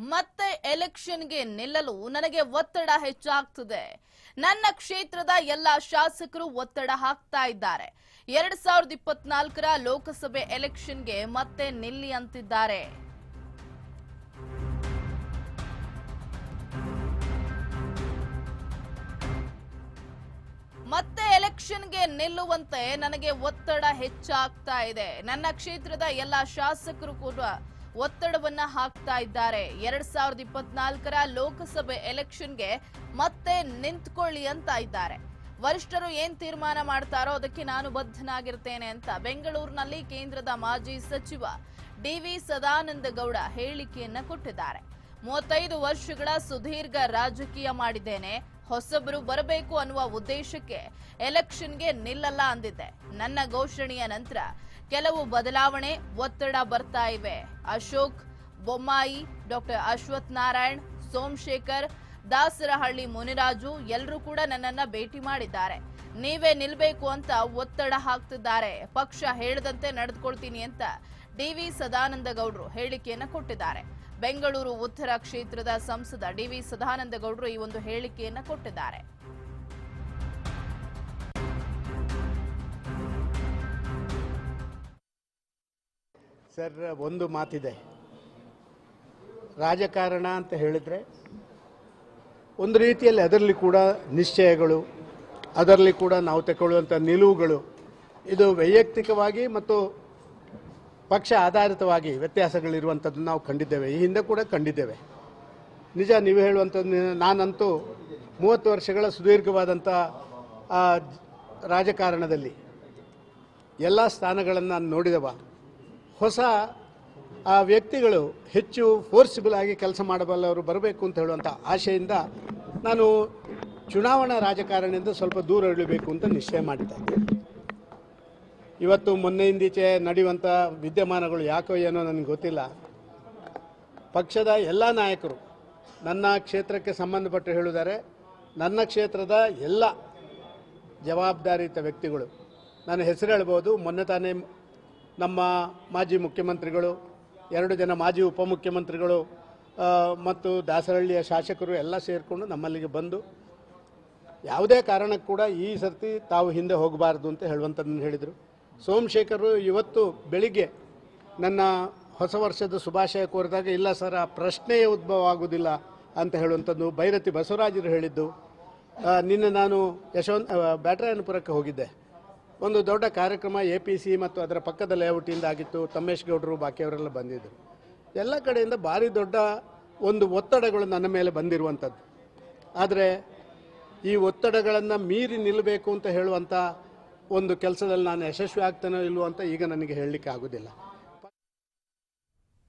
ಮತ್ತೆ ಎಲೆಕ್ಷನ್ಗೆ ನಿಲ್ಲಲು ನನಗೆ ಒತ್ತಡ ಹೆಚ್ಚಾಗ್ತಿದೆ. ನನ್ನ ಕ್ಷೇತ್ರದ ಎಲ್ಲ ಶಾಸಕರು ಒತ್ತಡ ಹಾಕ್ತಾ ಇದ್ದಾರೆ. ಎರಡ್ ಸಾವಿರದ ಇಪ್ಪತ್ನಾಲ್ಕರ ಲೋಕಸಭೆ ಎಲೆಕ್ಷನ್ಗೆ ಮತ್ತೆ ನಿಲ್ಲಿ ಅಂತಿದ್ದಾರೆ. ಮತ್ತೆ ಎಲೆಕ್ಷನ್ಗೆ ನಿಲ್ಲುವಂತೆ ನನಗೆ ಒತ್ತಡ ಹೆಚ್ಚಾಗ್ತಾ ಇದೆ. ನನ್ನ ಕ್ಷೇತ್ರದ ಎಲ್ಲ ಶಾಸಕರು ಕೂಡ ಒತ್ತಡವನ್ನ ಹಾಕ್ತಾ ಇದ್ದಾರೆ. ಎರಡ್ ಸಾವಿರದ ಇಪ್ಪತ್ನಾಲ್ಕರ ಲೋಕಸಭೆ ಎಲೆಕ್ಷನ್ಗೆ ಮತ್ತೆ ನಿಂತ್ಕೊಳ್ಳಿ ಅಂತ ಇದ್ದಾರೆ. ವರಿಷ್ಠರು ಏನ್ ತೀರ್ಮಾನ ಮಾಡ್ತಾರೋ ಅದಕ್ಕೆ ನಾನು ಬದ್ಧನಾಗಿರ್ತೇನೆ ಅಂತ ಬೆಂಗಳೂರಿನಲ್ಲಿ ಕೇಂದ್ರದ ಮಾಜಿ ಸಚಿವ ಡಿವಿ ಸದಾನಂದ ಗೌಡ ಹೇಳಿಕೆಯನ್ನ ಕೊಟ್ಟಿದ್ದಾರೆ. ಮೂವತ್ತೈದು ವರ್ಷಗಳ ಸುದೀರ್ಘ ರಾಜಕೀಯ ಮಾಡಿದ್ದೇನೆ. ಹೊಸಬರು ಬರಬೇಕು ಅನ್ನುವ ಉದ್ದೇಶಕ್ಕೆ ಎಲೆಕ್ಷನ್ಗೆ ನಿಲ್ಲಲ್ಲ ಅಂದಿದ್ದೆ. ನನ್ನ ಘೋಷಣೆಯ ನಂತರ ಕೆಲವು ಬದಲಾವಣೆ, ಒತ್ತಡ ಬರ್ತಾ ಇವೆ. ಅಶೋಕ್, ಬೊಮ್ಮಾಯಿ, ಡಾಕ್ಟರ್ ಅಶ್ವಥ್ ನಾರಾಯಣ್, ಸೋಮಶೇಖರ್, ದಾಸರಹಳ್ಳಿ ಮುನಿರಾಜು ಎಲ್ಲರೂ ಕೂಡ ನನ್ನನ್ನ ಭೇಟಿ ಮಾಡಿದ್ದಾರೆ. ನೀವೇ ನಿಲ್ಬೇಕು ಅಂತ ಒತ್ತಡ ಹಾಕ್ತಿದ್ದಾರೆ. ಪಕ್ಷ ಹೇಳದಂತೆ ನಡೆದುಕೊಳ್ತೀನಿ ಅಂತ ಡಿವಿ ಸದಾನಂದ ಗೌಡರು ಹೇಳಿಕೆಯನ್ನ ಕೊಟ್ಟಿದ್ದಾರೆ. ಬೆಂಗಳೂರು ಉತ್ತರ ಕ್ಷೇತ್ರದ ಸಂಸದ ಡಿವಿ ಸದಾನಂದ ಗೌಡರು ಈ ಒಂದು ಹೇಳಿಕೆಯನ್ನು ಕೊಟ್ಟಿದ್ದಾರೆ. ಸರ್, ಒಂದು ಮಾತಿದೆ. ರಾಜಕಾರಣ ಅಂತ ಹೇಳಿದರೆ ಒಂದು ರೀತಿಯಲ್ಲಿ ಅದರಲ್ಲಿ ಕೂಡ ನಿಶ್ಚಯಗಳು, ಅದರಲ್ಲಿ ಕೂಡ ನಾವು ತಗೊಳ್ಳುವಂಥ ನಿಲುವುಗಳು, ಇದು ವೈಯಕ್ತಿಕವಾಗಿ ಮತ್ತು ಪಕ್ಷ ಆಧಾರಿತವಾಗಿ ವ್ಯತ್ಯಾಸಗಳಿರುವಂಥದ್ದು ನಾವು ಕಂಡಿದ್ದೇವೆ. ಈ ಹಿಂದೆ ಕೂಡ ಕಂಡಿದ್ದೇವೆ. ನಿಜ ನೀವು ಹೇಳುವಂಥದ್ದು ನಾನಂತೂ ಮೂವತ್ತು ವರ್ಷಗಳ ಸುದೀರ್ಘವಾದಂಥ ರಾಜಕಾರಣದಲ್ಲಿ ಎಲ್ಲ ಸ್ಥಾನಗಳನ್ನು ನಾನು ನೋಡಿದವ. ಹೊಸ, ಆ, ವ್ಯಕ್ತಿಗಳು ಹೆಚ್ಚು ಫೋರ್ಸಿಬಲ್ ಆಗಿ ಕೆಲಸ ಮಾಡಬಲ್ಲವರು ಬರಬೇಕು ಅಂತ ಹೇಳುವಂಥ ಆಶೆಯಿಂದ ನಾನು ಚುನಾವಣಾ ರಾಜಕಾರಣದಿಂದ ಸ್ವಲ್ಪ ದೂರ ಇಳಿಬೇಕು ಅಂತ ನಿಶ್ಚಯ ಮಾಡಿದ್ದೆ ಇವತ್ತು ಮೊನ್ನೆಯಿಂದೀಚೆ ನಡೆಯುವಂಥ ವಿದ್ಯಮಾನಗಳು ಯಾಕೋ ಏನೋ ನನಗೆ ಗೊತ್ತಿಲ್ಲ. ಪಕ್ಷದ ಎಲ್ಲ ನಾಯಕರು ನನ್ನ ಕ್ಷೇತ್ರಕ್ಕೆ ಸಂಬಂಧಪಟ್ಟು ಹೇಳಿದ್ದಾರೆ, ನನ್ನ ಕ್ಷೇತ್ರದ ಎಲ್ಲ ಜವಾಬ್ದಾರಿಯುತ ವ್ಯಕ್ತಿಗಳು ನಾನು ಹೆಸರು ಹೇಳ್ಬೋದು, ಮೊನ್ನೆ ತಾನೇ ನಮ್ಮ ಮಾಜಿ ಮುಖ್ಯಮಂತ್ರಿಗಳು, ಎರಡು ಜನ ಮಾಜಿ ಉಪಮುಖ್ಯಮಂತ್ರಿಗಳು ಮತ್ತು ದಾಸರಹಳ್ಳಿಯ ಶಾಸಕರು ಎಲ್ಲ ಸೇರಿಕೊಂಡು ನಮ್ಮಲ್ಲಿಗೆ ಬಂದು, ಯಾವುದೇ ಕಾರಣಕ್ಕೂ ಕೂಡ ಈ ಸರ್ತಿ ತಾವು ಹಿಂದೆ ಹೋಗಬಾರ್ದು ಅಂತ ಹೇಳುವಂಥದ್ದನ್ನು ಹೇಳಿದರು. ಸೋಮಶೇಖರು ಇವತ್ತು ಬೆಳಿಗ್ಗೆ ನನ್ನ ಹೊಸ ವರ್ಷದ ಶುಭಾಶಯ ಕೋರಿದಾಗ, ಇಲ್ಲ ಸರ್, ಆ ಪ್ರಶ್ನೆಯೇ ಉದ್ಭವ ಆಗುವುದಿಲ್ಲ ಅಂತ ಹೇಳುವಂಥದ್ದು ಭೈರತಿ ಬಸವರಾಜರು ಹೇಳಿದ್ದು. ನಿನ್ನೆ ನಾನು ಯಶವಂತ ಬ್ಯಾಟರಾಯನಪುರಕ್ಕೆ ಹೋಗಿದ್ದೆ. ಒಂದು ದೊಡ್ಡ ಕಾರ್ಯಕ್ರಮ ಎ ಪಿ ಸಿ ಮತ್ತು ಅದರ ಪಕ್ಕದ ಲೇಔಟಿಂದ ಆಗಿತ್ತು. ತಮ್ಮೇಶ್ ಗೌಡರು ಬಾಕಿಯವರೆಲ್ಲ ಬಂದಿದ್ದರು. ಎಲ್ಲ ಕಡೆಯಿಂದ ಭಾರಿ ದೊಡ್ಡ ಒಂದು ಒತ್ತಡಗಳು ನನ್ನ ಮೇಲೆ ಬಂದಿರುವಂಥದ್ದು. ಆದರೆ ಈ ಒತ್ತಡಗಳನ್ನು ಮೀರಿ ನಿಲ್ಲಬೇಕು ಅಂತ ಹೇಳುವಂಥ ಒಂದು ಕೆಲಸದಲ್ಲಿ ನಾನು ಯಶಸ್ವಿ ಆಗ್ತಾನೋ ಇಲ್ವೋ ಅಂತ ಈಗ ನನಗೆ ಹೇಳಲಿಕ್ಕೆ ಆಗೋದಿಲ್ಲ.